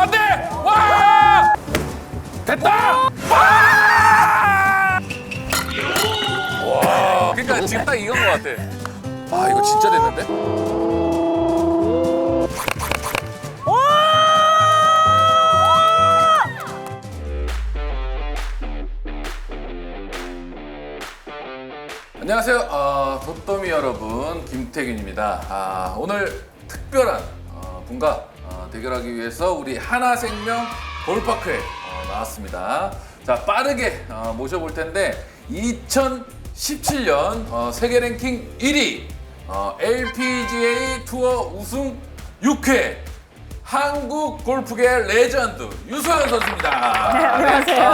안 돼! 와! 됐다! 와! 와! 그러니까 지금 딱 이건 것 같아. 아, 이거 진짜 됐는데? 안녕하세요. 어, 돛더미 여러분, 김태균입니다. 아, 오늘 특별한 어, 분과 어, 대결하기 위해서 우리 하나생명 볼파크에 어, 나왔습니다. 자, 빠르게 어, 모셔볼 텐데 2017년 어, 세계 랭킹 1위 어, LPGA 투어 우승 6회 한국 골프계 레전드 유소연 선수입니다. 네, 안녕하세요.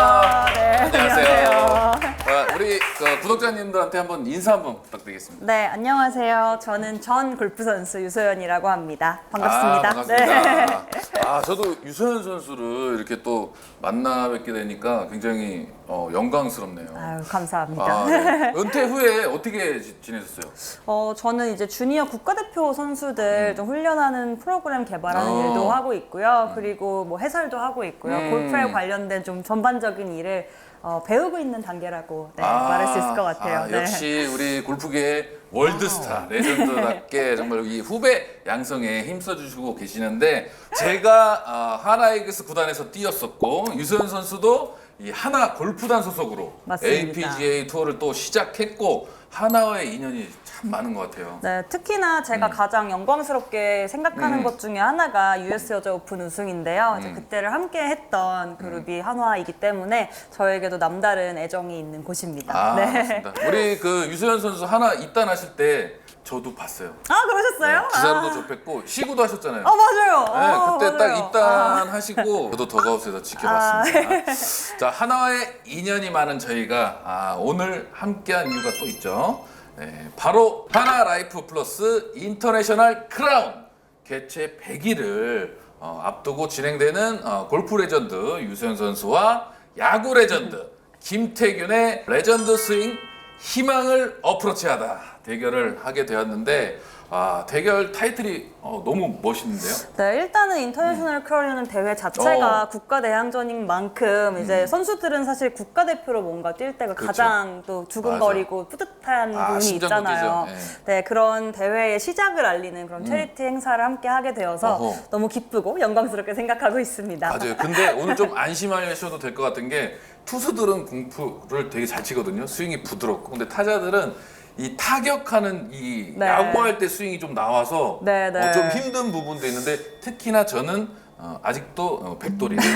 그 구독자님들한테 한번 인사 한번 부탁드리겠습니다. 네, 안녕하세요. 저는 전 골프 선수 유소연이라고 합니다. 반갑습니다. 아, 반갑습니다. 네. 아, 저도 유소연 선수를 이렇게 또 만나 뵙게 되니까 굉장히 어, 영광스럽네요. 아유, 감사합니다. 아, 네. 은퇴 후에 어떻게 지- 지내셨어요? 어, 저는 이제 주니어 국가대표 선수들 좀 훈련하는 프로그램 개발하는 어. 일도 하고 있고요. 그리고 뭐 해설도 하고 있고요. 음. 골프에 관련된 좀 전반적인 일을 어, 배우고 있는 단계라고 네, 말할 수 있을 것 같아요. 아, 네. 역시 우리 골프계 월드스타 레전드답게 정말 이 후배 양성에 힘써주시고 계시는데 제가 아, 하나이글스 구단에서 뛰었었고 유소연 선수도 이 하나 골프단 소속으로 맞습니다. APGA 투어를 또 시작했고 하나와의 인연이 참 많은 것 같아요. 네, 특히나 제가 가장 영광스럽게 생각하는 음. 것 중에 하나가 US 여자 오픈 우승인데요. 이제 음. 그때를 함께 했던 그룹이 한화이기 때문에 저에게도 남다른 애정이 있는 곳입니다. 아, 네. 맞습니다. 우리 그 유소연 선수 하나 입단하실 때 저도 봤어요. 아, 그러셨어요? 네, 기사로도 아. 접했고 시구도 하셨잖아요. 아, 맞아요. 네, 어, 그때 딱 맞아요. 입단하시고 저도 더가웃에서 지켜봤습니다. 아, 자 하나와의 인연이 많은 저희가 아, 오늘 함께한 이유가 또 있죠. 네, 바로 하나 라이프 플러스 인터내셔널 크라운 개최 100일을 어, 앞두고 진행되는 어, 골프 레전드 유소연 선수와 야구 레전드 김태균의 레전드 스윙 희망을 어프로치하다 대결을 하게 되었는데 아, 대결 타이틀이 어, 너무 멋있는데요. 네, 일단은 인터내셔널 크라운이라는 대회 자체가 어. 국가 대항전인 만큼 이제 선수들은 사실 국가대표로 뭔가 뛸 때가 그렇죠. 가장 또 두근거리고 뿌듯한 아, 부분이 있잖아요. 뛰죠. 네, 그런 대회의 시작을 알리는 그런 체리티 행사를 함께 하게 되어서 어허. 너무 기쁘고 영광스럽게 생각하고 있습니다. 맞아요. 근데 오늘 좀 안심하셔도 될 것 같은 게 투수들은 공프를 되게 잘 치거든요. 스윙이 부드럽고. 근데 타자들은 이 타격하는 이 네. 야구할 때 스윙이 좀 나와서 네, 네. 어, 좀 힘든 부분도 있는데 특히나 저는 어, 아직도 어, 백돌이.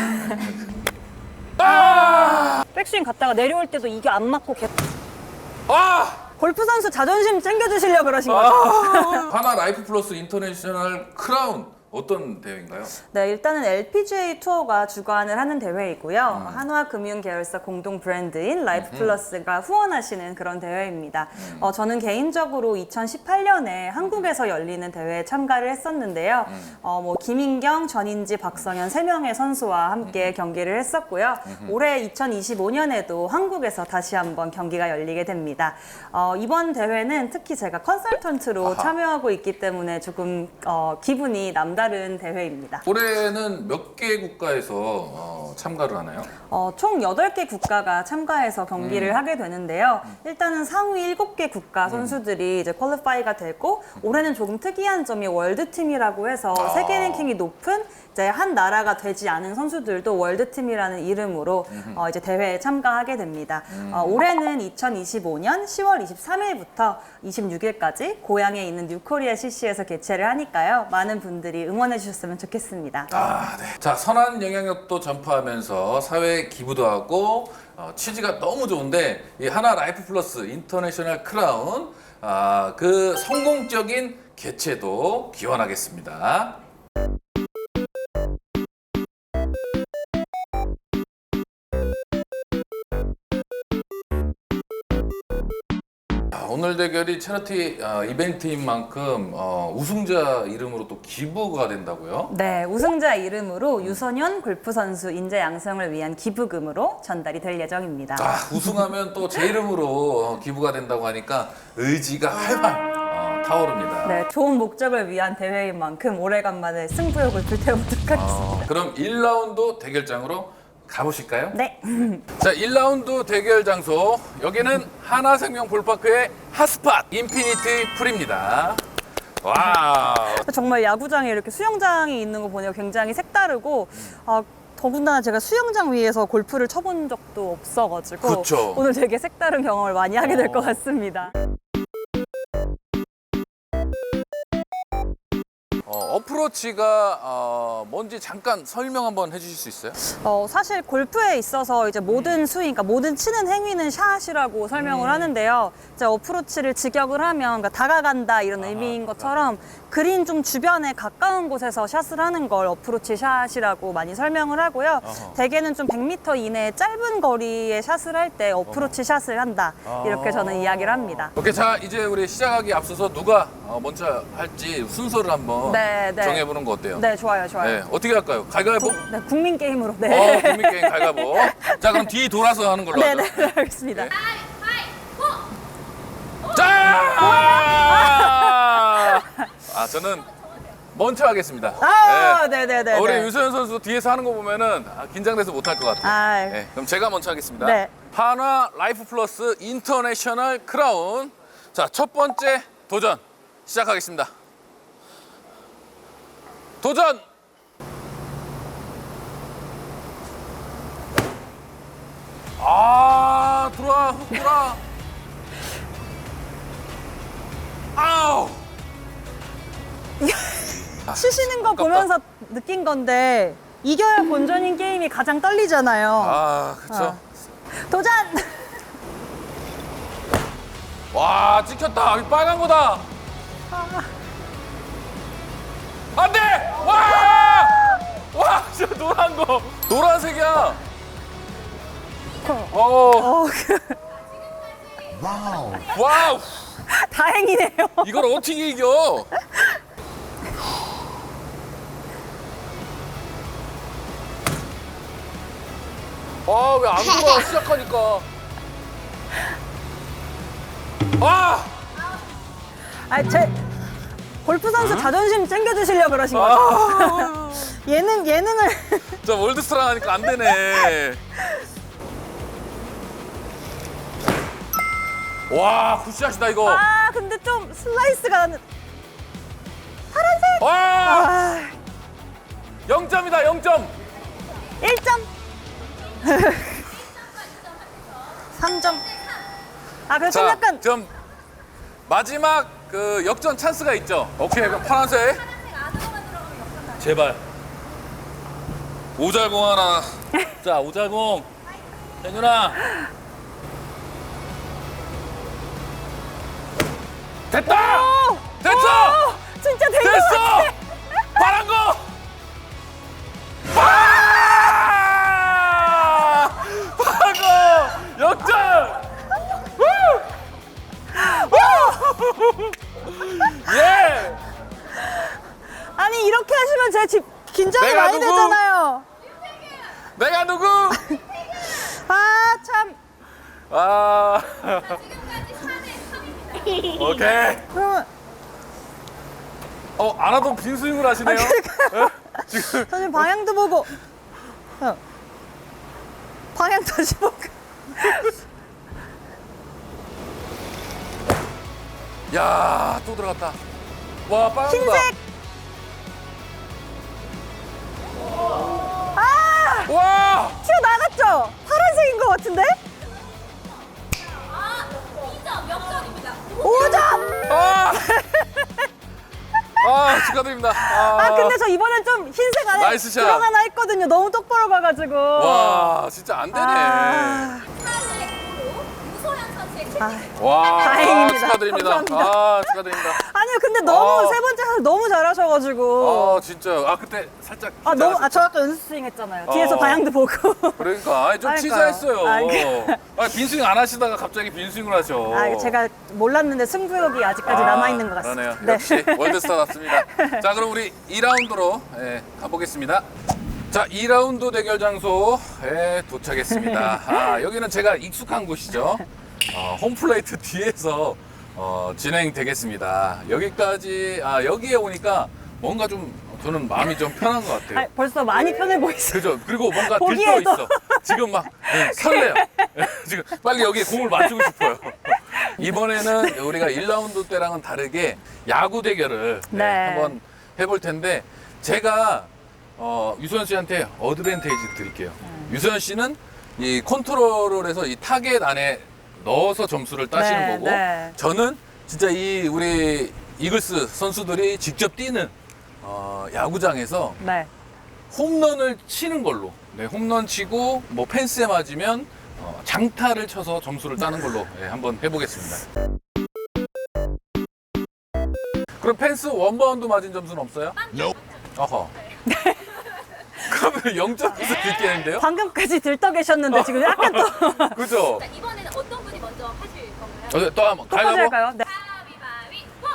백스윙 갔다가 내려올 때도 이게 안 맞고 개... 아! 골프 선수 자존심 챙겨주시려 그러신 거죠? 하나 라이프 플러스 인터내셔널 크라운 어떤 대회인가요? 네, 일단은 LPGA 투어가 주관을 하는 대회이고요. 음. 한화금융 계열사 공동 브랜드인 라이프 플러스가 후원하시는 그런 대회입니다. 음. 어, 저는 개인적으로 2018년에 한국에서 열리는 대회에 참가를 했었는데요. 음. 어, 뭐 김인경, 전인지, 박성현 세 명의 선수와 함께 음. 경기를 했었고요. 올해 2025년에도 한국에서 다시 한번 경기가 열리게 됩니다. 어, 이번 대회는 특히 제가 컨설턴트로. 참여하고 있기 때문에 조금 어, 기분이 남다 른 대회입니다. 올해는 몇 개 국가에서 어, 참가를 하나요? 어, 총 8개 국가가 참가해서 경기를 하게 되는데요. 일단은 상위 7개 국가 선수들이 이제 퀄리파이가 되고 올해는 조금 특이한 점이 월드팀이라고 해서 아. 세계 랭킹이 높은 이제 한 나라가 되지 않은 선수들도 월드팀이라는 이름으로 어, 이제 대회에 참가하게 됩니다. 어, 올해는 2025년 10월 23일부터 26일까지 고향에 있는 뉴코리아 CC에서 개최를 하니까요. 많은 분들이 응원해 주셨으면 좋겠습니다. 아, 네. 자, 선한 영향력도 전파하면서 사회에 기부도 하고 어, 취지가 너무 좋은데 이 하나 라이프 플러스 인터내셔널 크라운 아, 그 성공적인 개최도 기원하겠습니다. 오늘 대결이 체러티 어, 이벤트인 만큼 어, 우승자 이름으로 또 기부가 된다고요? 네, 우승자 이름으로 유선현 골프 선수 인재 양성을 위한 기부금으로 전달이 될 예정입니다. 아, 우승하면 또 제 이름으로 어, 기부가 된다고 하니까 의지가 활발 어, 타오릅니다. 네, 좋은 목적을 위한 대회인 만큼 오래간만에 승부욕을 불태우도록 하겠습니다. 어, 그럼 1라운드 대결장으로 가보실까요? 네. 자, 1라운드 대결 장소. 여기는 하나생명 볼파크의 핫스팟 인피니티 풀입니다. 와. 정말 야구장에 이렇게 수영장이 있는 거 보니까 굉장히 색다르고 아, 더군다나 제가 수영장 위에서 골프를 쳐본 적도 없어가지고 그쵸. 오늘 되게 색다른 경험을 많이 하게 될것 어. 같습니다. 어, 어프로치가 어, 뭔지 잠깐 설명 한번 해주실 수 있어요? 어, 사실 골프에 있어서 이제 모든 스윙, 그러니까 모든 치는 행위는 샷이라고 설명을 음. 하는데요. 이제 어프로치를 직역을 하면 그러니까 다가간다 이런 의미인 것처럼 그린 좀 주변에 가까운 곳에서 샷을 하는 걸 어프로치 샷이라고 많이 설명을 하고요. 어허. 대개는 좀 100m 이내 짧은 거리에 샷을 할 때 어프로치 샷을 한다 이렇게 저는 이야기를 합니다. 오케이, 자 이제 우리 시작하기 앞서서 누가 어, 먼저 할지 순서를 한번 네, 네. 정해보는 거 어때요? 네, 좋아요, 좋아요. 네, 어떻게 할까요? 가위바위보? 네, 국민 게임으로. 어, 네. 국민 게임 가위바위보. 자, 그럼 뒤 돌아서 하는 걸로 네, 하죠. 네, 알겠습니다. 자! 아, 저는 먼저 하겠습니다. 아, 네. 네, 네, 네. 우리 네. 유소연 선수 뒤에서 하는 거 보면은 아, 긴장돼서 못 할 것 같아요. 아, 네, 그럼 제가 먼저 하겠습니다. 네. 한화 라이프 플러스 인터내셔널 크라운. 자, 첫 번째 도전 시작하겠습니다. 도전! 아, 들어와, 훅 들어와. 아우! 치시는 거 보면서 느낀 건데 이겨야 본전인 게임이 가장 떨리잖아요. 아, 그쵸. 어. 도전! 와, 찍혔다. 빨간 거다. 안 돼! 진짜 노란 거. 노란색이야. 어, 어, 그, 와우. 다행이네요. 이걸 어떻게 이겨? 아, 왜 안 들어와, 시작하니까. 아! 아, 제 골프 선수 자존심 챙겨주시려고 그러신 거죠? 아! 예능, 예능을. 자, 월드스타랑 하니까 안 되네. 와, 굿샷이다, 이거. 아, 근데 좀 슬라이스가 나는. 파란색! 와! 아, 0점이다, 0점. 1점. 3점. 아, 그래서 좀 자, 약간. 좀 마지막 그 역전 찬스가 있죠. 오케이, 그럼 파란색. 제발. 오잘공 하나. 자, 오잘공. 혜윤아. 됐다! 튀어나갔죠? 파란색인 것 같은데? 아, 2점 역전입니다. 5점! 아! 아, 축하드립니다. 아, 아, 근데 저 이번엔 좀 흰색 안에 나이스 샷. 들어가나 했거든요. 너무 똑바로 가가지고. 와, 진짜 안 되네. 아, 선수의 킬링. 아. 와, 다행입니다. 아, 축하드립니다. 감사합니다. 아, 축하드립니다. 근데 너무 아. 세 번째 샷 너무 잘하셔가지고. 아, 진짜. 아, 그때 살짝. 아, 너무, 아? 저 아까 연습 스윙 했잖아요. 뒤에서 어. 방향도 보고. 그러니까 아니, 좀 그러니까요. 치사했어요. 아, 그- 아, 빈스윙 안 하시다가 갑자기 빈스윙을 하셔. 아, 제가 몰랐는데 승부욕이 아직까지 아, 남아있는 것 같습니다. 그러네요. 역시 월드스타답습니다. 자, 그럼 우리 2라운드로 예, 가보겠습니다. 자, 2라운드 대결 장소에 도착했습니다. 아, 여기는 제가 익숙한 곳이죠. 어, 홈플레이트 뒤에서 어, 진행되겠습니다. 여기까지 아 여기에 오니까 뭔가 좀 저는 마음이 좀 편한 것 같아요. 아, 벌써 많이 편해 보이세요. 그죠? 그리고 뭔가 들떠 보기에도. 있어. 지금 막 네, 설레요. 지금 빨리 여기에 공을 맞추고 싶어요. 이번에는 우리가 1라운드 때랑은 다르게 야구 대결을 네, 네. 한번 해볼 텐데 제가 어, 유소연 씨한테 어드밴테이지 드릴게요. 음. 유소연 씨는 이 컨트롤러에서 이 타겟 안에 넣어서 점수를 따시는 네, 거고 네. 저는 진짜 이 우리 이글스 선수들이 직접 뛰는 어, 야구장에서 네. 홈런을 치는 걸로. 네, 홈런 치고 뭐 펜스에 맞으면 어, 장타를 쳐서 점수를 따는 걸로 예, 한번 해보겠습니다. 그럼 펜스 원바운드 맞은 점수는 없어요? 어허. 그러면 0점에서 듣겠는데요? 방금까지 들떠 계셨는데 지금 약간 또 그죠? 어, 또 한번 똑같이 가위바위보. 할까요? 네. 가위바위보!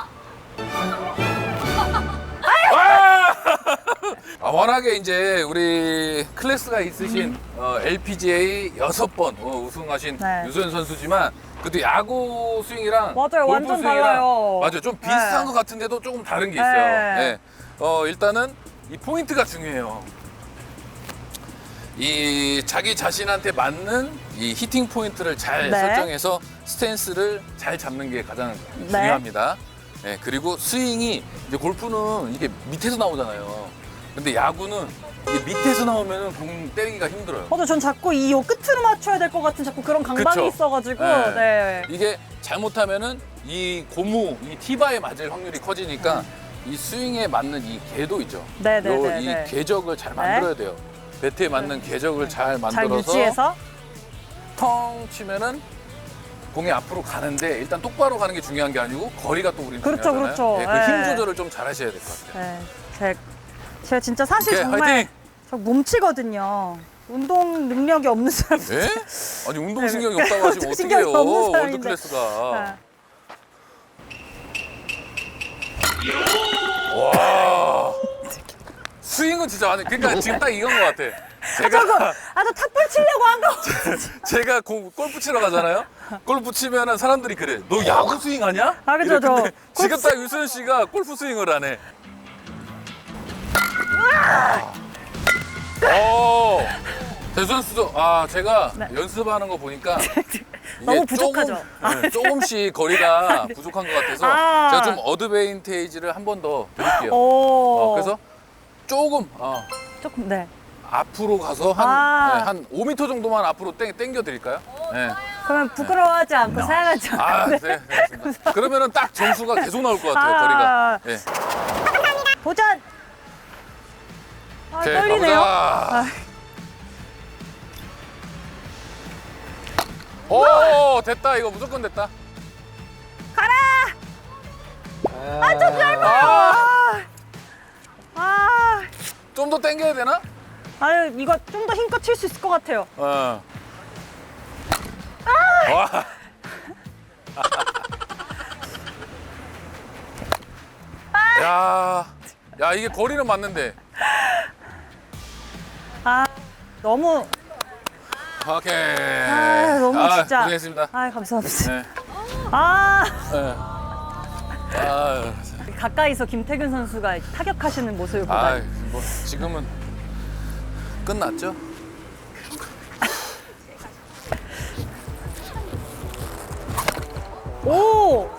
아, 워낙에 이제 우리 클래스가 있으신 어, LPGA 여섯 번 어, 우승하신 네. 유소연 선수지만 그래도 야구 스윙이랑 맞아요. 골프 완전 스윙이랑 달라요. 맞아요. 좀 비슷한 네. 것 같은데도 조금 다른 게 있어요. 네. 네. 어, 일단은 이 포인트가 중요해요. 이 자기 자신한테 맞는 이 히팅 포인트를 잘 네. 설정해서 스탠스를 잘 잡는 게 가장 네. 중요합니다. 네, 그리고 스윙이 이제 골프는 이게 밑에서 나오잖아요. 근데 야구는 이게 밑에서 나오면 공 때리기가 힘들어요. 저도 전 자꾸 이 요 끝으로 맞춰야 될 것 같은 자꾸 그런 강박이 그쵸? 있어가지고 네. 네. 이게 잘못하면은 이 고무, 이 티바에 맞을 확률이 커지니까 이 스윙에 맞는 이 궤도 있죠. 네, 네, 요 네, 이 네. 궤적을 잘 만들어야 돼요. 배트에 맞는 궤적을 잘 잘 만들어서 유지해서 텅 치면은 공이 앞으로 가는데 일단 똑바로 가는 게 중요한 게 아니고 거리가 또 우리는 그렇죠, 중요하잖아요. 그렇죠. 네, 그힘 네. 조절을 좀 잘 하셔야 될 것 같아요. 네. 제, 제가 진짜 사실 오케이, 정말 화이팅! 저 몸치거든요. 운동 능력이 없는 사람. 예? 아니 운동 신경이 없다고 하시면 운동신경이 어떡해요. 없는 월드 사람인데. 클래스가. 네. 와. 스윙은 진짜 많이. 그러니까 지금 딱 이건 것 같아. 제가 아, 저 탑볼 치려고 한 거. 제가 공, 골프 치러 가잖아요. 골프 치면은 사람들이 그래. 너 야구 스윙 하냐? 아, 그죠, 이래. 저 근데 지금 골프 딱 유소연 씨가 골프 스윙을 하네. 어. 대선수도 아 제가 연습하는 거 보니까 이게 네. 너무 부족하죠? 조금, 네, 조금씩 거리가 부족한 것 같아서 아. 제가 좀 어드베인테이지를 한 번 더 드릴게요. 오. 어, 그래서 조금 어, 조금 네. 앞으로 가서 한, 아. 네, 한 5m 정도만 앞으로 땡, 땡겨 드릴까요? 네. 그러면 부끄러워하지 않고 사용하죠. 아, 네. 네, 알겠습니다. 그러면은 딱 점수가 계속 나올 것 같아요, 아. 거리가. 네. 도전. 아, 오케이, 떨리네요. 가보자. 아. 오, 됐다. 이거 무조건 됐다. 가라. 아, 좀 짧아요. 아. 아. 좀더 땡겨야 되나? 아유, 이거 좀 더 힘껏 칠 수 있을 것 같아요. 어. 아! 와. 야, 야 이게 거리는 맞는데. 아, 너무 오케이. 아, 너무 진짜. 고생했습니다. 아, 감사합니다. 네. 아, 네. 아, 가까이서 김태균 선수가 타격하시는 모습을 보다 아, 뭐 지금은 끝났죠? 오!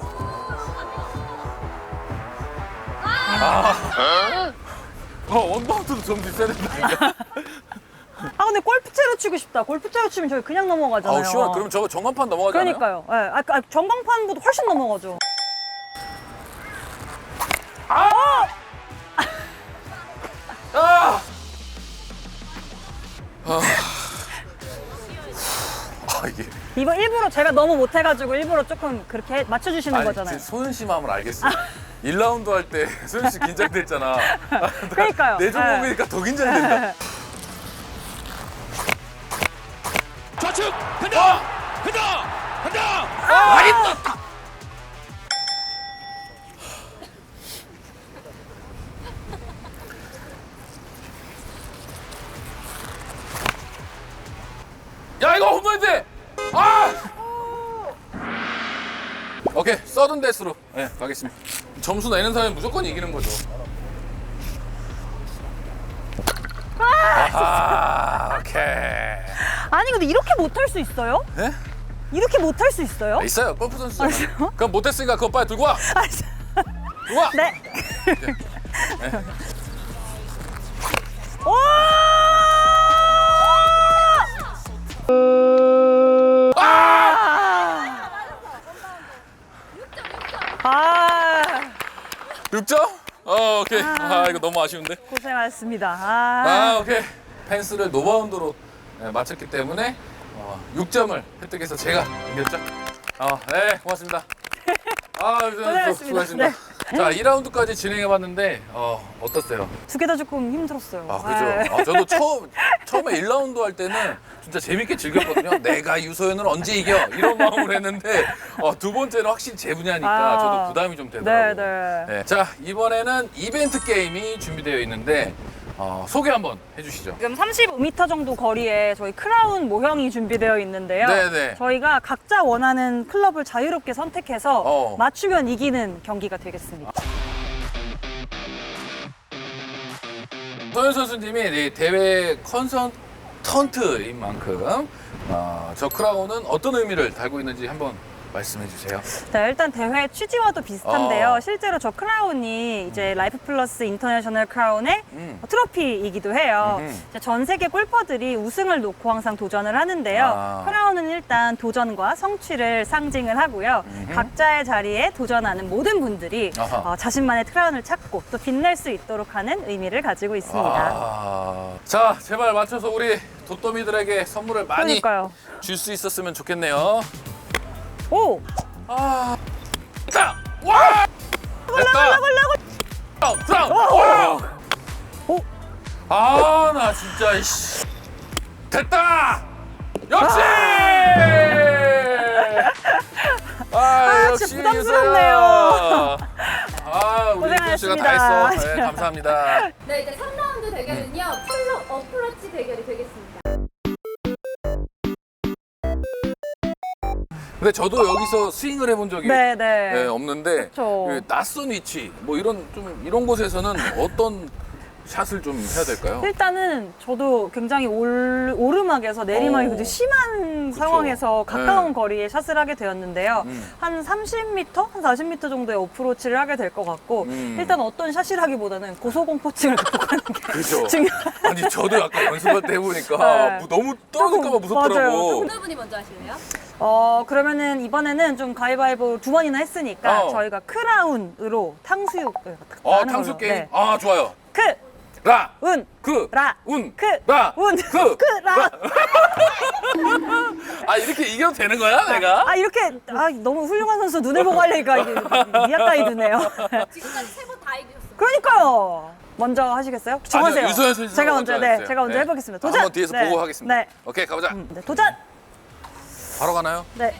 어, 원바운드도 좀 비싸야 된다. 아, 근데 골프채로 치고 싶다. 골프채로 치면 저기 그냥 넘어가잖아요. 아우 시원. 그럼 저거 정관판 넘어가지 않아요? 그러니까요. 예. 아, 아, 전광판보다 훨씬 넘어가죠. 일부러 제가 너무 못해가지고 일부러 조금 그렇게 맞춰주시는 아니 거잖아요. 소연 씨 마음을 알겠어요. 1라운드 할 때 소연 씨 긴장됐잖아. 그러니까요. 내 종목이니까 더 긴장된다. 좌측 간다 간다 간다 많이 떴다. 야 이거 홈런인데. 아! 오케이 서든 데스로 네, 가겠습니다. 점수 내는 사람이 무조건 이기는 거죠. 아, 오케이. 아니 근데 이렇게 못할 수 있어요? 네? 이렇게 못할 수 있어요? 있어요. 골프 선수잖아. 있어요? 그럼 못했으니까 그거 빨리 들고 와. 아, 들고 와. 네. 오! 아! 아, 6점? 어, 오케이. 아, 이거 너무 아쉬운데. 고생하셨습니다. 아, 아, 오케이. 펜스를 노바운드로 네, 맞췄기 때문에 어, 6점을 획득해서 제가 이겼죠. 어, 네, 고맙습니다. 아, 고생하셨습니다. 수고하셨습니다. 자, 2라운드까지 진행해봤는데 어, 어떻어요? 두 개 다 조금 힘들었어요. 아, 네. 그죠. 아, 저도 처음, 처음에 1라운드 할 때는 진짜 재밌게 즐겼거든요. 내가 유소연을 언제 이겨? 이런 마음으로 했는데, 어, 두 번째는 확실히 제 분야니까 아. 저도 부담이 좀 네, 되더라고요. 네. 네, 자, 이번에는 이벤트 게임이 준비되어 있는데, 어, 소개 한번 해주시죠. 지금 35m 정도 거리에 저희 크라운 모형이 준비되어 있는데요. 네네. 저희가 각자 원하는 클럽을 자유롭게 선택해서 어. 맞추면 이기는 경기가 되겠습니다. 소연 선수님이 이 대회 컨설턴트인 만큼, 어, 저 크라운은 어떤 의미를 달고 있는지 한번 말씀해 주세요. 자, 일단 대회 취지와도 비슷한데요. 어. 실제로 저 크라운이 이제 라이프 플러스 인터내셔널 크라운의 음. 트로피이기도 해요. 음흠. 이제 전 세계 골퍼들이 우승을 놓고 항상 도전을 하는데요. 아. 크라운은 일단 도전과 성취를 상징을 하고요. 각자의 자리에 도전하는 모든 분들이 아하. 어, 자신만의 크라운을 찾고 또 빛낼 수 있도록 하는 의미를 가지고 있습니다. 아, 자, 제발 맞춰서 우리 도토미들에게 선물을 많이 그러니까요. 줄 수 있었으면 좋겠네요. 오! 아, 자, 와! 됐다. 다운, 다운. 와! 오! 아, 나 진짜 이씨. 됐다. 역시. 아, 역시 진짜 부담스럽네요. 유서야. 아, 우리 씨가 다 고생하셨습니다. 했어. 네, 감사합니다. 네, 이제 3라운드 대결은요. 풀로 어프로치 대결이 되겠습니다. 근데 저도 여기서 스윙을 해본 적이 네, 네. 네, 없는데 그쵸. 그 낯선 위치 뭐 이런 좀 이런 곳에서는 어떤 샷을 좀 해야 될까요? 일단은 저도 굉장히 올, 오르막에서 내리막이 어. 굉장히 심한 그쵸. 상황에서 가까운 네. 거리에 샷을 하게 되었는데요. 음. 한 30m, 한 40m 정도의 어프로치를 하게 될 것 같고 음. 일단 어떤 샷이라기보다는 고소공포증을 극복하는 게. 중요한 아니 저도 약간 연습할 때 해보니까 네. 뭐 너무 떨어질까봐 조금, 무섭더라고. 맞아요. 어느 분이 먼저 하실래요? 어 그러면은 이번에는 좀 가위바위보 두 번이나 했으니까 어. 저희가 크라운으로 탕수육 어 하는 탕수 걸로. 게임. 네. 아 좋아요. 크, 라, 운, 그, 라, 운, 크, 라, 운, 그, 크, 라. 아 이렇게 이겨도 되는 거야 내가? 아 이렇게 아 너무 훌륭한 선수 눈을 보고 하려니까 이게 미약가이 드네요. 지금까지 세 번 다 이기셨어요. 그러니까요. 먼저 하시겠어요? 정하세요. 아니요, 유소연 선수 제가 먼저 네, 해주세요. 제가 먼저 네. 해보겠습니다. 도전. 한번 뒤에서 네. 보고 하겠습니다. 네. 오케이 가보자. 음, 네, 도전. 바로 가나요? 네.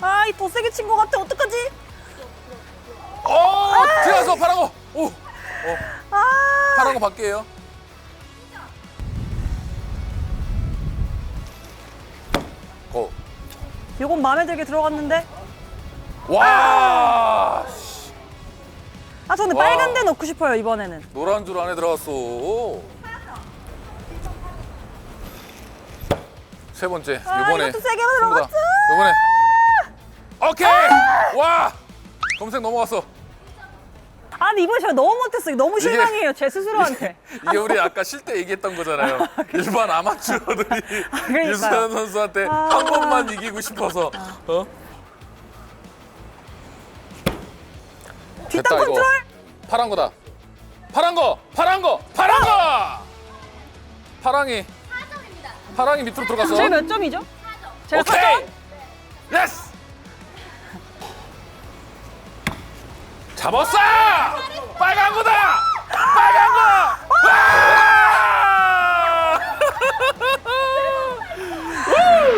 아, 이 더 세게 친 것 같아. 어떡하지? 어 들어가서 파란 거. 오, 아, 파란 거 밖에요. 고. 요건 마음에 들게 들어갔는데. 와, 아, 저는 와. 빨간 데 넣고 싶어요 이번에는. 노란 줄 안에 들어갔어. 세 번째 아, 이번에 이것도 세게. 들어갔어. 이번에 오케이 와 검색 넘어갔어. 아, 근데 이번에 제가 너무 못했어요. 너무 이게- 실망이에요. 제 스스로한테. 이게 우리 아까 쉴 때 얘기했던 거잖아요. 일반 아마추어들이 그러니까요. 유수현 선수한테 아. 한 번만 이기고 싶어서 어? 뒷땅 컨트롤. 파란 거다. 파란 거, 파란 거, 파란 거. 파랑이, 파랑이 밑으로 들어갔어. 저희 몇 점이죠? 제가 오케이. 4점? 예스. 잡았어. 빨간 거다. 빨간 거.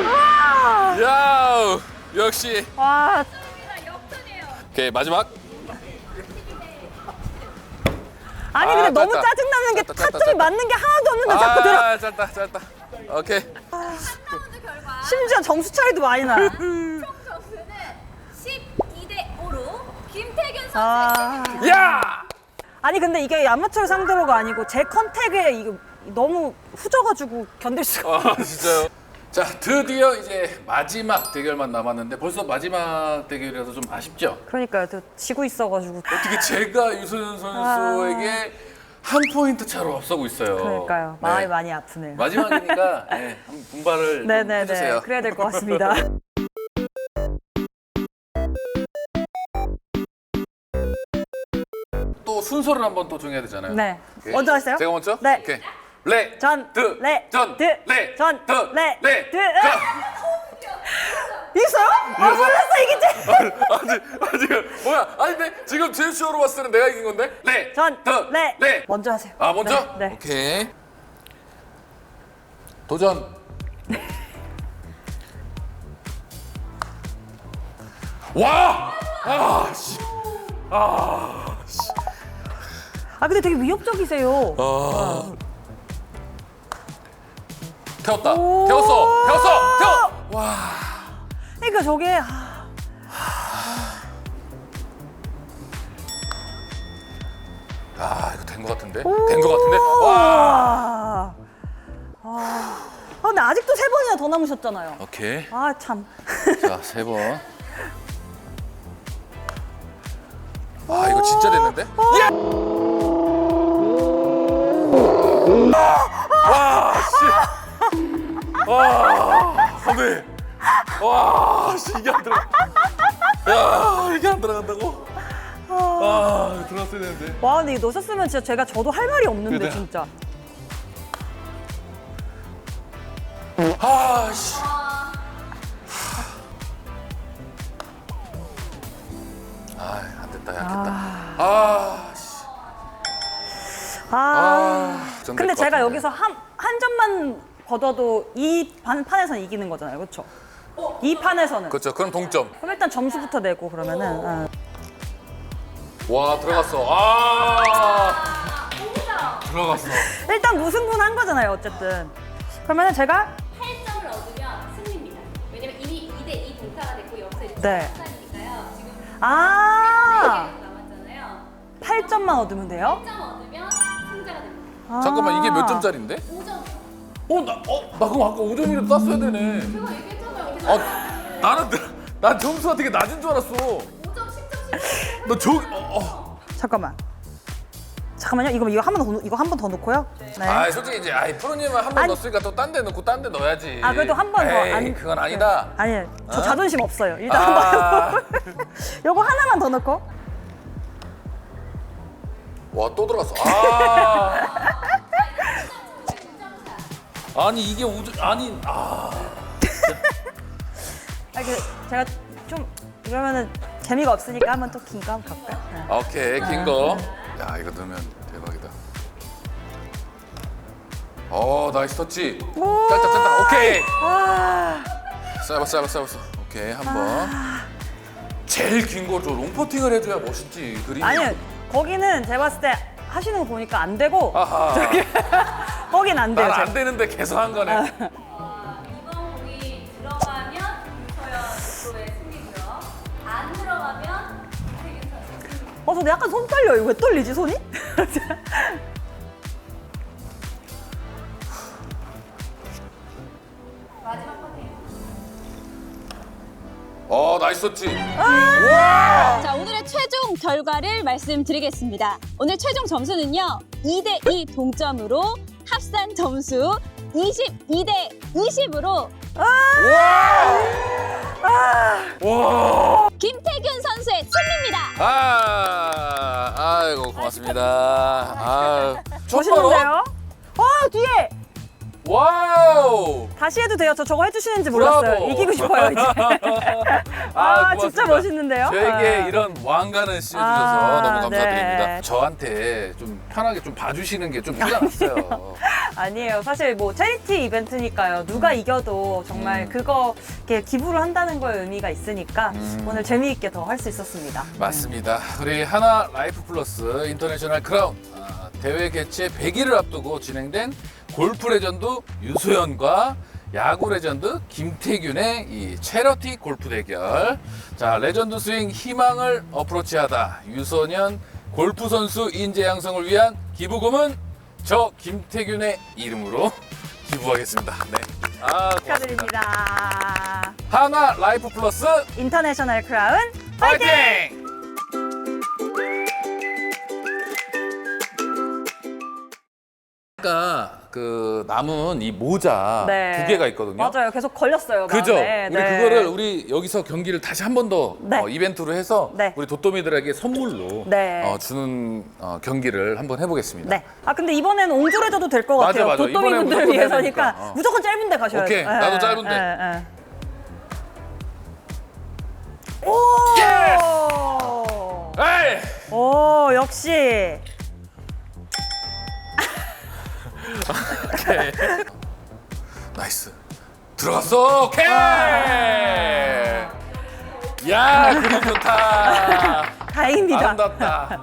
와! 야, 역시. 와. 오케이 마지막. 아니 아, 근데 너무 짧다. 짜증나는 게 타점이. 맞는 게 하나도 없는데 자꾸 들어. 아, 짧다, 짧다. 오케이. 라운드 결과 심지어 점수 차이도 많이 나. 아, 야! 아니 근데 이게 아마추어 상대로가 아니고 제 컨택에 이거 너무 후져가지고 견딜 수가 없어. 아, 진짜요? 자 드디어 이제 마지막 대결만 남았는데 벌써 마지막 대결이라서 좀 아쉽죠? 그러니까요. 지고 있어가지고. 어떻게 제가 유소연 선수에게 아. 한 포인트 차로 앞서고 있어요. 그러니까요. 마음이 네. 많이 아프네요. 마지막이니까 네, 한번 분발을 좀 네네네. 해주세요. 그래야 될 것 같습니다. 또 순서를 한번 또 정해야 되잖아요. 네. 오케이. 먼저 하세요? 제가 먼저? 네. 오케이. 레, 전, 드, 레, 전, 드, 레, 전, 드, 레, 레, 드. 가. 이겼어요? 아, 몰랐어 이기지. 아직 아직 뭐야? 아니 근데 지금 제스처로 봤을 때는 내가 이긴 건데. 전, 드, 레. 레. 먼저 하세요. 아 먼저? 네. 네. 오케이. 도전. 와! 아 씨. 아 씨. 아 근데 되게 위협적이세요. 아. 태웠다. 오. 태웠어. 태웠어. 태워. 와. 그러니까 저게 아, 아 이거 된거 같은데? 된거 같은데? 와. 아, 아, 아, 근데 아직도 세 번이나 더 남으셨잖아요. 오케이. 아 참. 자, 세 번. 아, 이거 진짜 됐는데? 야! 와, 씨. 와, 선배. 와, 씨, 이게 안 들어. 야, 이게 안 들어간다고? 아, 들어갔어야 되는데. 와 근데 이거 넣으셨으면 진짜 제가 저도 할 말이 없는데 그래. 진짜. 아, 씨. 아, 안 됐다, 약했다. 아, 씨. 아. 아, 근데 것 제가. 여기서 한, 한 점만 걷어도 이 반, 판에서는 이기는 거잖아요. 그렇죠? 이 판에서는. 그렇죠. 그럼 동점. 그럼 일단 점수부터 내고 그러면은 어. 와 들어갔어. 아 들어갔어. 일단 무승부는 한 거잖아요. 어쨌든. 그러면은 제가 8점을 얻으면 승리입니다. 왜냐면 이미 2대2 동타가 됐고 여기서 이제 네. 시간이니까요. 지금 아 4개 남았잖아요. 8점만 얻으면 돼요? 8점 얻으면 승자가 됩니다. 아. 잠깐만 이게 몇 점짜리인데? 5점. 어나어나 그럼 아까 5점이라도 땄어야 되네. 제가 얘기했 아 나는 난 점수가 되게 낮은 줄 알았어. 5점, 10점, 10점. 너 저기 어, 어. 잠깐만. 잠깐만요. 이거 이거 한 번 더 이거 한 번 더 넣고요. 네. 아 솔직히 이제 아이 프로님은 한 번 아니. 넣었으니까 또 딴 데 넣고 딴 데 넣어야지. 아 그래도 한 번 더. 에이, 안- 그건 아니다. 아니, 저 어? 자존심 없어요. 일단 아. 한 번. 요거 하나만 더 넣고. 와 또 들어갔어. 아. 아니 이게 5점 아니 아. 아, 그 제가 좀 이러면은 재미가 없으니까 한번 또 긴 거 한번 갈까요? 네. 오케이 긴 거. 야 이거 넣으면 대박이다. 어 나이스 터치. 오. 짠다 짠다. 오케이. 아, 쏴봐 쏴봐 쏴봐. 오케이 한 번. 제일 긴 거죠. 롱퍼팅을 해줘야 멋있지 그림이. 아니요. 거기는 제가 봤을 때 하시는 거 보니까 안 되고 아하. 거긴 안 돼요. 난안 제가. 되는데 계속 한 거네. 근데 약간 손 떨려요. 왜 떨리지 손이? 마지막 퍼팅. 어 나이스 터치. 자, 오늘의 최종 결과를 말씀드리겠습니다. 오늘 최종 점수는요, 2대2 동점으로 합산 점수 22대 20으로 와. 김태균 선수의 승리입니다. 아 아이고 고맙습니다. 아 멋있는데요? 어, 뒤에 와우. 다시 해도 돼요. 저 저거 해주시는지 몰랐어요. 브라보. 이기고 싶어요 이제. 아, 진짜 고맙습니다. 멋있는데요? 저에게 아. 이런 왕관을 씌워주셔서 아, 너무 감사드립니다. 네. 저한테 좀 편하게 좀 봐주시는 게좀 필요했어요. 아니에요. 사실 뭐 체리티 이벤트니까요. 누가 이겨도 정말 음. 그거 이렇게 기부를 한다는 거에 의미가 있으니까 음. 오늘 재미있게 더 할 수 있었습니다. 맞습니다. 우리 하나 라이프 플러스 인터내셔널 크라운 아, 대회 개최 100일을 앞두고 진행된 골프 레전드 유소연과 야구 레전드 김태균의 이 체러티 골프 대결. 자, 레전드 스윙 희망을 어프로치하다. 유소년 골프 선수 인재 양성을 위한 기부금은 저 김태균의 이름으로 기부하겠습니다. 네. 아, 고맙습니다. 축하드립니다. 하나 라이프 플러스 인터내셔널 크라운 파이팅! 아까 그 남은 이 모자 네. 두 개가 있거든요. 맞아요. 계속 걸렸어요. 그죠? 마음에. 우리 네. 그거를 우리 여기서 경기를 다시 한 번 더 네. 어, 이벤트로 해서 네. 우리 도토미들에게 선물로 네. 어, 주는 어, 경기를 한번 해보겠습니다. 네. 아 근데 이번에는 옹졸해줘도 될 것 맞아, 같아요. 맞아. 도토미 이번엔 분들을 무조건 해야 위해서니까 되니까. 어. 무조건 짧은데 가셔야 오케이. 돼요. 나도 예, 짧은데. 예, 예. 오! 에이! 오 역시 오케이. 나이스. 들어갔어. 오케이. 야, 그림 좋다. 다행입니다. 아름답다.